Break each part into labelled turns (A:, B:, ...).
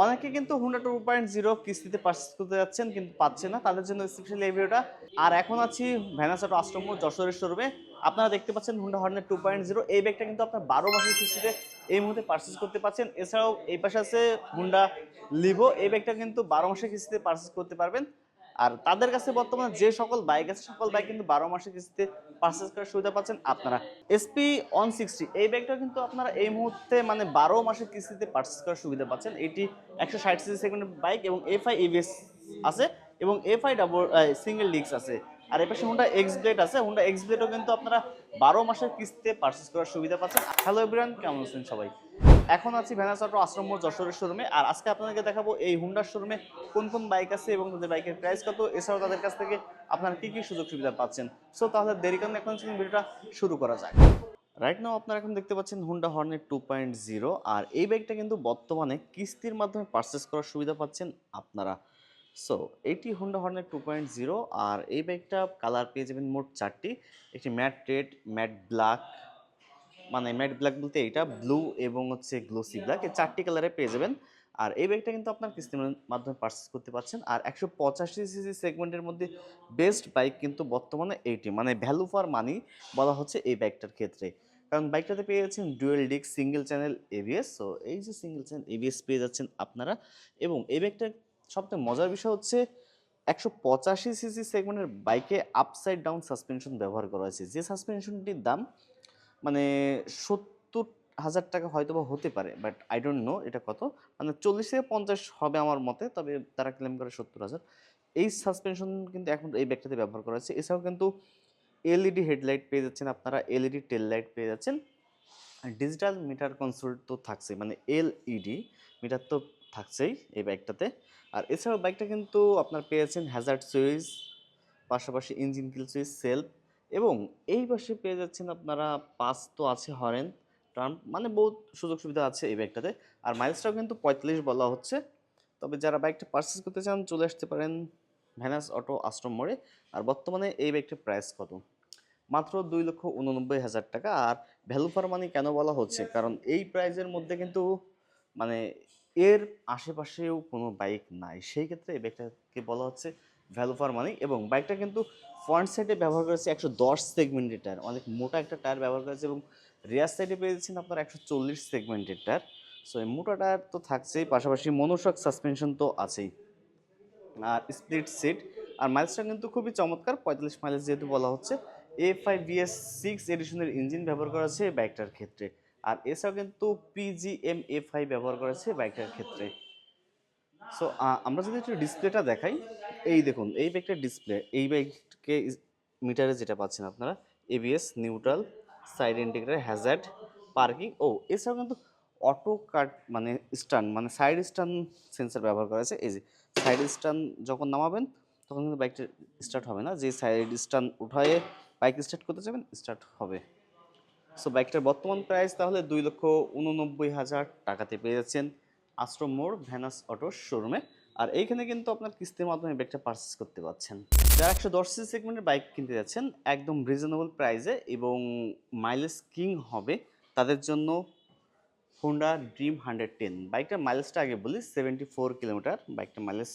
A: অনেকে কিন্তু Honda two point zero কিস্তিতে পার্চেস করতে যাচ্ছেন কিন্তু পাচ্ছে না, তাদের জন্য স্পেশালি এই ভিডিওটা আর এখন আছি ভ্যানাসাটো আশ্রম যশোরের শোরুমে আপনারা দেখতে পাচ্ছেন হুন্ডা হর্নের টু পয়েন্ট জিরো এই ব্যাগটা কিন্তু আপনার বারো মাসের কিস্তিতে এই মুহূর্তে পার্চেস করতে পারছেন এছাড়াও এই পাশে আছে হুন্ডা লিভো এই ব্যাগটা কিন্তু বারো মাসের কিস্তিতে পার্চেস করতে পারবেন। আর তাদের কাছে বর্তমানে যে সকল বাইক আছে সকল বাইক কিন্তু বারো মাসের কিস্তিতে পার্চেস করার সুবিধা পাচ্ছেন আপনারা। এসপি ওয়ান সিক্সটি এই ব্যাগটা কিন্তু আপনারা এই মুহূর্তে মানে বারো মাসের কিস্তিতে পার্চেস করার সুবিধা পাচ্ছেন। এটি একশো ষাট সিসি সেগমেন্টের বাইক এবং এফ আই এভিএস আছে এবং F I double single disc আছে। আর এর পাশে হুন্ডা এক্স ব্লেড আছে। হুন্ডা এক্স ব্লেডও কিন্তু আপনারা বারো মাসের কিস্তিতে পার্চেস করার সুবিধা পাচ্ছেন। হ্যালো এভরিওয়ান কেমন আছেন সবাই? এখন আছি ভ্যানাসাটো আশ্রম যশোরের শোরুমে। আর আজকে আপনাদেরকে দেখাবো এই হুন্ডার শোরুমে কোন কোন বাইক আছে এবং তাদের বাইকের প্রাইস কত। এছাড়াও তাদের কাছ থেকে আপনারা কী কী সুযোগ সুবিধা পাচ্ছেন। সো তাহলে দেরি কারণে এখন ভিডিওটা শুরু করা যাক। রাইট নাও আপনারা এখন দেখতে পাচ্ছেন হুন্ডা হর্নের টু পয়েন্ট জিরো আর এই বাইকটা কিন্তু বর্তমানে কিস্তির মাধ্যমে পারচেস করার সুবিধা পাচ্ছেন আপনারা। সো এটি হুন্ডা হর্নের টু পয়েন্ট জিরো আর এই বাইকটা কালার পেয়ে যাবেন মোট চারটি। একটি ম্যাট রেড ম্যাট ব্ল্যাক মানে ম্যাট ব্ল্যাক বলতে এটা ব্লু এবং হচ্ছে গ্লোসি ব্ল্যাক এই চারটি কালারে পেয়ে যাবেন। আর এই ব্যাগটা কিন্তু আপনার কিস্তির মাধ্যমে পারচেস করতে পারছেন। আর একশো পঁচাশি সিসি সেগমেন্টের মধ্যে বেস্ট বাইক কিন্তু বর্তমানে এইটি মানে ভ্যালু ফর মানি বলা হচ্ছে এই বাইকটার ক্ষেত্রে। কারণ বাইকটাতে পেয়ে যাচ্ছেন dual disc single channel ABS so এই যে সিঙ্গেল চ্যানেল এবিএস পেয়ে যাচ্ছেন আপনারা। এবং এই বাইকটার সবথেকে মজার বিষয় হচ্ছে একশো পঁচাশি সিসি সেগমেন্টের বাইকে আপসাইড ডাউন সাসপেনশন ব্যবহার করা হয়েছে। যে সাসপেনশনটির দাম মানে সত্তর হাজার টাকা হয়তো বা হতে পারে বাট আই ডোন্ট নো এটা কত। মানে চল্লিশ থেকে পঞ্চাশ হবে আমার মতে, তবে তারা ক্লেম করে সত্তর হাজার। এই সাসপেনশন কিন্তু এখন এই ব্যাগটাতে ব্যবহার করা হয়েছে। এছাড়াও কিন্তু এলইডি হেডলাইট পেয়ে যাচ্ছেন আপনারা এলইডি টেল লাইট পেয়ে যাচ্ছেন। ডিজিটাল মিটার কনসোল তো থাকছে মানে এলইডি মিটার তো থাকছেই এই বাইকটাতে আর এছাড়াও বাইকটা কিন্তু আপনার পেয়েছেন হ্যাজার্ড সুইচ পাশাপাশি ইঞ্জিন কিল সুইচ সেলফ এবং এই পাশে পেয়ে যাচ্ছেন আপনারা পাস তো আছে হরেন টার্ম মানে বহুত সুযোগ সুবিধা আছে এই ব্যাগটাতে। আর মাইলসটাও কিন্তু পঁয়তাল্লিশ বলা হচ্ছে। তবে যারা বাইকটা পারচেস করতে চান, চলে আসতে পারেন ভ্যানাস অটো আশ্রম মোড়ে আর বর্তমানে এই বাইকটার প্রাইস কত? মাত্র দুই লক্ষ উননব্বই হাজার টাকা। আর ভ্যালু ফর মানি কেন বলা হচ্ছে? কারণ এই প্রাইজের মধ্যে কিন্তু মানে এর আশেপাশেও কোনো বাইক নাই। সেই ক্ষেত্রে এই ব্যাগটাকে বলা হচ্ছে ভ্যালু ফর মানি এবং বাইকটা কিন্তু ফ্রন্ট সাইডে ব্যবহার করেছে একশো দশ সেগমেন্টের টায়ার অনেক মোটা একটা টায়ার ব্যবহার করেছে এবং রিয়ার সাইডে পেয়েছেন আপনার একশো চল্লিশ সেগমেন্টের টায়ার সো এই মোটা টায়ার তো থাকছেই, পাশাপাশি মনোশক সাসপেনশন তো আছেই। আর স্প্লিট সিট আর মাইলেজটা কিন্তু খুবই চমৎকার, পঁয়তাল্লিশ মাইলেজ যেহেতু বলা হচ্ছে এ ফাইভ বিএস সিক্স এডিশনের ইঞ্জিন ব্যবহার করা হচ্ছে বাইকটার ক্ষেত্রে। আর এছাড়াও কিন্তু পিজিএম এ ফাইভ ব্যবহার করা হচ্ছে বাইকটার ক্ষেত্রে। সো আমরা যদি একটু ডিসপ্লেটা দেখাই, এই দেখুন, এই বাইকটার ডিসপ্লে এই বাইককে মিটারে যেটা পাচ্ছেন আপনারা ABS neutral side indicator hazard parking ও, এছাড়াও কিন্তু অটো কাট মানে স্টান মানে সাইড স্টান সেন্সার ব্যবহার করা আছে, এই যে সাইড স্টান যখন নামাবেন, তখন কিন্তু বাইকটা স্টার্ট হবে না, যে সাইড স্টান উঠায়ে বাইক স্টার্ট করতে যাবেন স্টার্ট হবে। সো বাইকটার বর্তমান প্রাইস তাহলে দুই লক্ষ উননব্বই হাজার টাকাতে পেয়ে যাচ্ছেন। আশ্রম মোড় ভ্যানাস অটো শোরুমে আর এইখানে কিন্তু আপনার কিস্তির মাধ্যমে বাইকটা পারচেস করতে পারছেন যারা একশো দশ সেগমেন্টের বাইক কিনতে যাচ্ছেন, একদম রিজনেবল প্রাইসে এবং মাইলেজ কিং হবে, তাদের জন্য হোন্ডা ড্রিম হান্ড্রেড টেন বাইকটার মাইলেজটা আগে বলি সেভেন্টি ফোর কিলোমিটার বাইকটার মাইলেজ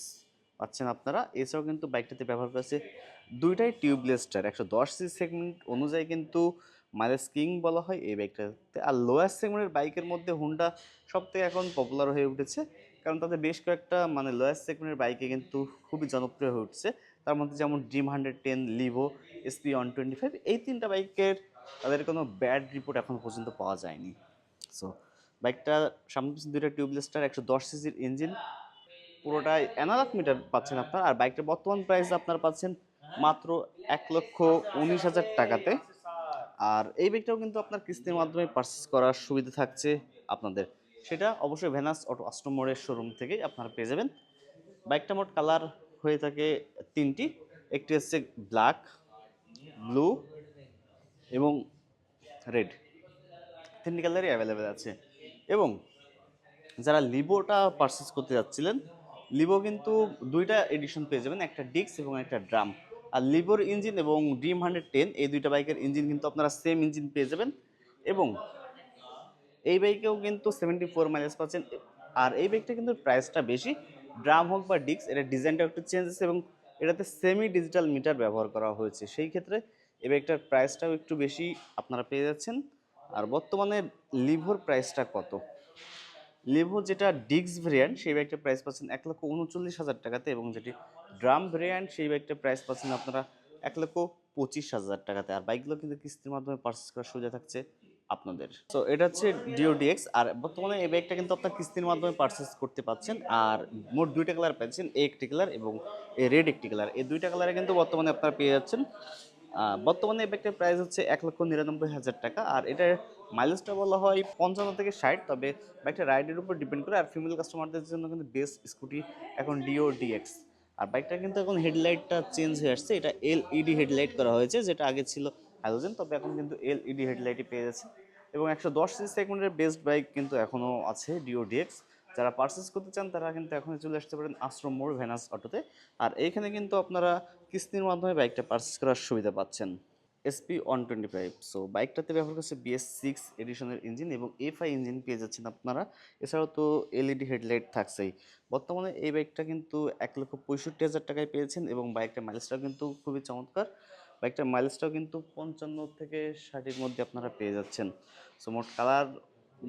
A: পাচ্ছেন আপনারা। এছাড়াও কিন্তু বাইকটাতে ব্যবহার করেছে দুইটাই টিউবলেস টায়ার একশো দশ সিসি সেগমেন্ট অনুযায়ী কিন্তু মাইলেজ কিং বলা হয় এই বাইকটাতে আর লোয়ার সেগমেন্টের বাইকের মধ্যে হুন্ডা সব থেকে এখন পপুলার হয়ে উঠেছে। কারণ তাদের বেশ কয়েকটা মানে লোয়ার সেগমেন্টের বাইকে কিন্তু খুবই জনপ্রিয় হয়ে উঠছে। তার মধ্যে যেমন Dream hundred ten Livo SP one twenty five এই তিনটা বাইকের তাদের কোনো ব্যাড রিপোর্ট এখন পর্যন্ত পাওয়া যায়নি। সো বাইকটা সামনে পিছনে দুইটা টিউবলেস টায়ার একশো দশ সিসির ইঞ্জিন পুরোটাই অ্যানালগ মিটার পাচ্ছেন আপনার। আর বাইকটার বর্তমান প্রাইস আপনারা পাচ্ছেন মাত্র এক লক্ষ উনিশ হাজার টাকাতে। আর এই বাইকটাও কিন্তু আপনার কিস্তির মাধ্যমে পারচেস করার সুবিধা থাকছে আপনাদের। সেটা অবশ্যই ভেনাস অটো আস্টমোরের শোরুম থেকেই আপনারা পেয়ে যাবেন। বাইকটা মোট কালার হয়ে থাকে তিনটি। একটি হচ্ছে ব্ল্যাক ব্লু এবং রেড তিনটি কালারই অ্যাভেলেবেল আছে। এবং যারা লিবোটা পারচেস করতে যাচ্ছিলেন লিভো কিন্তু দুইটা এডিশন পেয়ে যাবেন, একটা ডিক্স এবং একটা ড্রাম আর লিভোর ইঞ্জিন এবং ড্রিম হান্ড্রেড টেন এই দুইটা বাইকের ইঞ্জিন কিন্তু আপনারা সেম ইঞ্জিন পেয়ে যাবেন। এবং এই বাইকেও কিন্তু সেভেন্টি ফোর মাইলেজ পাচ্ছেন। আর এই বাইকটা কিন্তু প্রাইসটা বেশি। ড্রাম হোক বা ডিক্স এটা ডিজাইনটা একটু চেঞ্জ আছে এবং এটাতে সেমি ডিজিটাল মিটার ব্যবহার করা হয়েছে। সেই ক্ষেত্রে এই বাইকটার প্রাইসটাও একটু বেশি আপনারা পেয়ে যাচ্ছেন। আর বর্তমানে লিভোর প্রাইসটা কত? লিভো যেটা ডিক্স ভেরিয়েন্ট সেই বাইকটার প্রাইস পাচ্ছেন এক লক্ষ উনচল্লিশ হাজার টাকাতে এবং যেটি ড্রাম ভেরিয়েন্ট, সেই বাইকটা প্রাইস পাচ্ছেন আপনারা এক লক্ষ পঁচিশ হাজার টাকাতে। আর বাইকগুলো কিন্তু কিস্তির মাধ্যমে পারচেস করার সুবিধা থাকছে আপনাদের। তো এটা হচ্ছে ডিওডিএক্স আর বর্তমানে এই বাইকটা কিন্তু আপনার কিস্তির মাধ্যমে পারচেস করতে পাচ্ছেন। আর মোট দুইটা কালার পাচ্ছেন এ একটি কালার এবং এ রেড একটি কালার এই দুইটা কালারে কিন্তু বর্তমানে আপনারা পেয়ে যাচ্ছেন। বর্তমানে এই ব্যাগটার প্রাইস হচ্ছে এক লক্ষ নিরানব্বই হাজার টাকা। আর এটার মাইলেজটা বলা হয় পঞ্চান্ন থেকে ষাট, তবে বাইকটা রাইডের উপর ডিপেন্ড করে, আর ফিমেল কাস্টমারদের জন্য কিন্তু বেস্ট স্কুটি এখন ডিও ডিএক্স আর বাইকটা কিন্তু এখন হেডলাইটটা চেঞ্জ হয়ে আসছে। এটা এলইডি হেডলাইট করা হয়েছে, যেটা আগে ছিল হ্যালোজেন তবে এখন কিন্তু এলইডি হেডলাইটই পেয়ে যাচ্ছে। এবং একশো দশ সিসি সেকেন্ডের বেস্ট বাইক কিন্তু এখনও আছে ডিওডিএক্স যারা পারচেস করতে চান, তারা কিন্তু এখনই চলে আসতে পারেন আশ্রম মোড় ভেনাস অটোতে আর এইখানে কিন্তু আপনারা কিস্তির মাধ্যমে বাইকটা পারচেস করার সুবিধা পাচ্ছেন। SP one twenty five so বাইকটাতে ব্যবহার করছে বিএস সিক্স এডিশনের ইঞ্জিন এবং এফআই ইঞ্জিন পেয়ে যাচ্ছেন আপনারা। এছাড়াও তো এলইডি হেডলাইট থাকছেই। বর্তমানে এই বাইকটা কিন্তু এক লক্ষ পঁয়ষট্টি হাজার টাকায় পেয়েছেন এবং বাইকটার মাইলেজটাও কিন্তু খুবই চমৎকার। বাইকটার মাইলেজটাও কিন্তু পঞ্চান্ন থেকে ষাটের মধ্যে আপনারা পেয়ে যাচ্ছেন। সো মোট কালার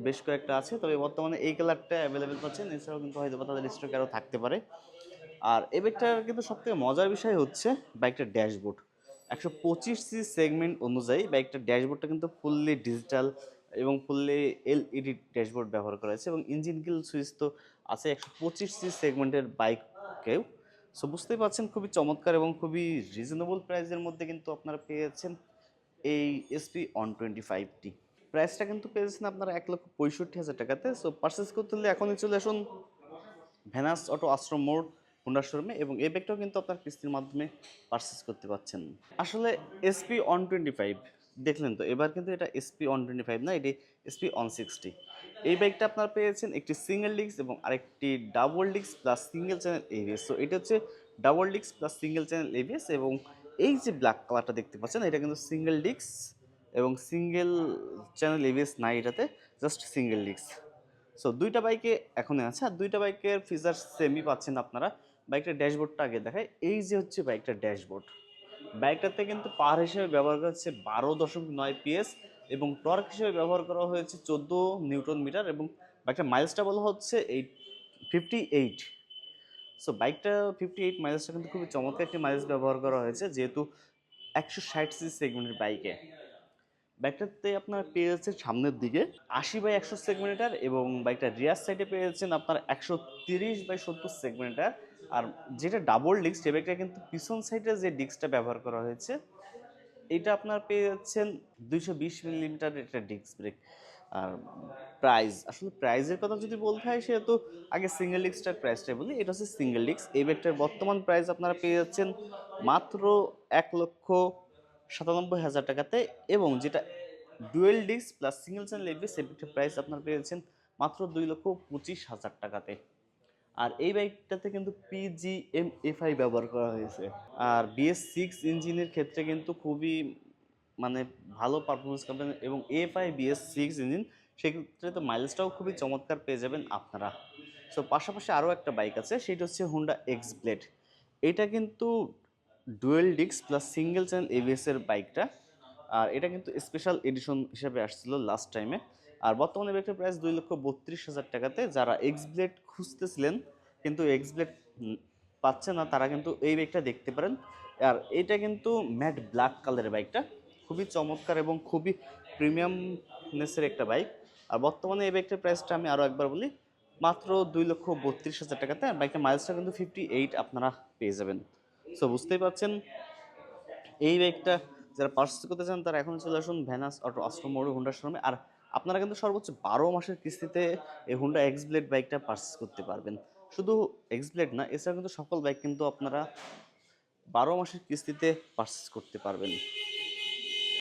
A: বেশ কয়েকটা আছে, তবে বর্তমানে এই কালারটা অ্যাভেলেবেল পাচ্ছেন। এছাড়াও কিন্তু হয়তো তাদের স্টকে আরও থাকতে পারে। আর এই বাইকটার কিন্তু সবথেকে মজার বিষয় হচ্ছে বাইকটার ড্যাশবোর্ড একশো পঁচিশ সি সেগমেন্ট অনুযায়ী বাইকটার ড্যাশবোর্ডটা কিন্তু ফুললি ডিজিটাল এবং ফুললি এলইডি ড্যাশবোর্ড ব্যবহার করা হয়েছে এবং ইঞ্জিন কিল সুইচ তো আছে একশো পঁচিশ সি সেগমেন্টের বাইককেও সো বুঝতেই পারছেন, খুবই চমৎকার এবং খুবই রিজনেবল প্রাইসের মধ্যে কিন্তু আপনারা পেয়ে যাচ্ছেন এই এসপি অন টোয়েন্টি ফাইভটি প্রাইসটা কিন্তু পেয়ে যাচ্ছেন আপনারা এক লক্ষ পঁয়ষট্টি হাজার টাকাতে। সো পারচেস করতে হলে এখনই চলে আসুন। ভ্যানাস অটো আশ্রম মোড়। হুন্ডা শোরুমে এবং এই ব্যাগটাও কিন্তু আপনার কিস্তির মাধ্যমে পারচেস করতে পারছেন আসলে এসপি ওয়ান টোয়েন্টি ফাইভ দেখলেন তো? এবার কিন্তু এটা এসপি অন টোয়েন্টি ফাইভ না, এটি এসপি ওয়ান সিক্সটি এই বাইকটা আপনারা পেয়েছেন একটি সিঙ্গেল ডিস্ক এবং আরেকটি double disc plus single channel ABS so এটা হচ্ছে double disc plus single channel ABS এবং এই যে ব্ল্যাক কালারটা দেখতে পাচ্ছেন, এটা কিন্তু সিঙ্গেল ডিস্ক এবং সিঙ্গেল চ্যানেল এভিএস নাই এটাতে জাস্ট সিঙ্গেল ডিস্ক সো দুইটা বাইকে এখনই আছে, আর দুইটা বাইকের ফিচার সেমই পাচ্ছেন আপনারা। বাইকটার ড্যাশবোর্ডটা আগে দেখায় এই যে হচ্ছে বাইকটার ড্যাশবোর্ড। বাইকটাতে কিন্তু পার হিসেবে ব্যবহার করা হচ্ছে বারো দশমিক নয় পিএস এবং টর্ক হিসেবে ব্যবহার করা হয়েছে চোদ্দ নিউটন মিটার এবং বাইকটার মাইলেজটা বলা হচ্ছে এইট ফিফটি এইট সো বাইকটা ফিফটি এইট মাইলসটা কিন্তু খুবই চমৎকার একটি মাইলেজ ব্যবহার করা হয়েছে, যেহেতু একশো ষাট সিসি সেগমেন্টের বাইকে। বাইকটাতে আপনার পেয়ে যাচ্ছেন সামনের দিকে আশি বাই একশো সেগমেন্টার এবং বাইকটা রিয়ার সাইডে পেয়ে যাচ্ছেন আপনার একশো তিরিশ বাই সত্তর সেগমেন্টার আর যেটা ডাবল ডিস্ক সে বাইকটা কিন্তু পিছন সাইডে যে ডিস্কটা ব্যবহার করা হয়েছে, এটা আপনার পেয়ে যাচ্ছেন দুইশো বিশ মিলিমিটার একটা ডিস্ক ব্রেক আর প্রাইস আসলে প্রাইজের কথা যদি বলতে হয়, সেহেতু আগে সিঙ্গেল ডিস্কটার প্রাইসটাই বলি, এটা হচ্ছে সিঙ্গেল ডিস্ক এই ব্যাগটার বর্তমান প্রাইস আপনারা পেয়ে যাচ্ছেন মাত্র এক লক্ষ সাতানব্বই হাজার টাকাতে এবং যেটা dual disc plus single channel FB সেভিকটার প্রাইস আপনার পেয়েছেন মাত্র দুই লক্ষ পঁচিশ হাজার টাকাতে। আর এই বাইকটাতে কিন্তু পিজিএম এফআই ব্যবহার করা হয়েছে। আর বিএস সিক্স ইঞ্জিনের ক্ষেত্রে কিন্তু খুবই মানে ভালো পারফরমেন্স করবেন এবং এফআই বিএস সিক্স ইঞ্জিন সেক্ষেত্রে তো মাইলেজটাও খুবই চমৎকার পেয়ে যাবেন আপনারা। সো পাশাপাশি আরও একটা বাইক আছে, সেটা হচ্ছে হুন্ডা এক্স ব্লেড এটা কিন্তু ডুয়েল ডিক্স প্লাস সিঙ্গেল চ্যানেল এভিএস এর বাইকটা আর এটা কিন্তু স্পেশাল এডিশন হিসেবে আসছিল লাস্ট টাইমে আর বর্তমানে বাইকটার প্রাইস দুই লক্ষ বত্রিশ হাজার টাকাতে যারা এক্স ব্লেড খুঁজতেছিলেন, কিন্তু এক্স ব্লেড পাচ্ছে না, তারা কিন্তু এই বাইকটা দেখতে পারেন। আর এটা কিন্তু ম্যাট ব্ল্যাক কালারের বাইকটা খুবই চমৎকার এবং খুবই প্রিমিয়ামনেসের একটা বাইক আর বর্তমানে এই বাইকটার প্রাইসটা আমি আরও একবার বলি, মাত্র দুই লক্ষ বত্রিশ হাজার টাকাতে। আর বাইকটার মাইলেজটা কিন্তু ফিফটি এইট আপনারা পেয়ে যাবেন। সো বুঝতেই পারছেন, এই বাইকটা যারা পার্চেস করতে চান, তারা এখন চলে আসুন ভ্যানাস অটো আশ্রম মোড় হুন্ডা শোরুমে আর আপনারা কিন্তু সর্বোচ্চ বারো মাসের কিস্তিতে এই হুন্ডা এক্স ব্লেড বাইকটা পার্চেস করতে পারবেন। শুধু এক্স ব্লেড না, এছাড়া কিন্তু সকল বাইক কিন্তু আপনারা বারো মাসের কিস্তিতে পার্চেস করতে পারবেন।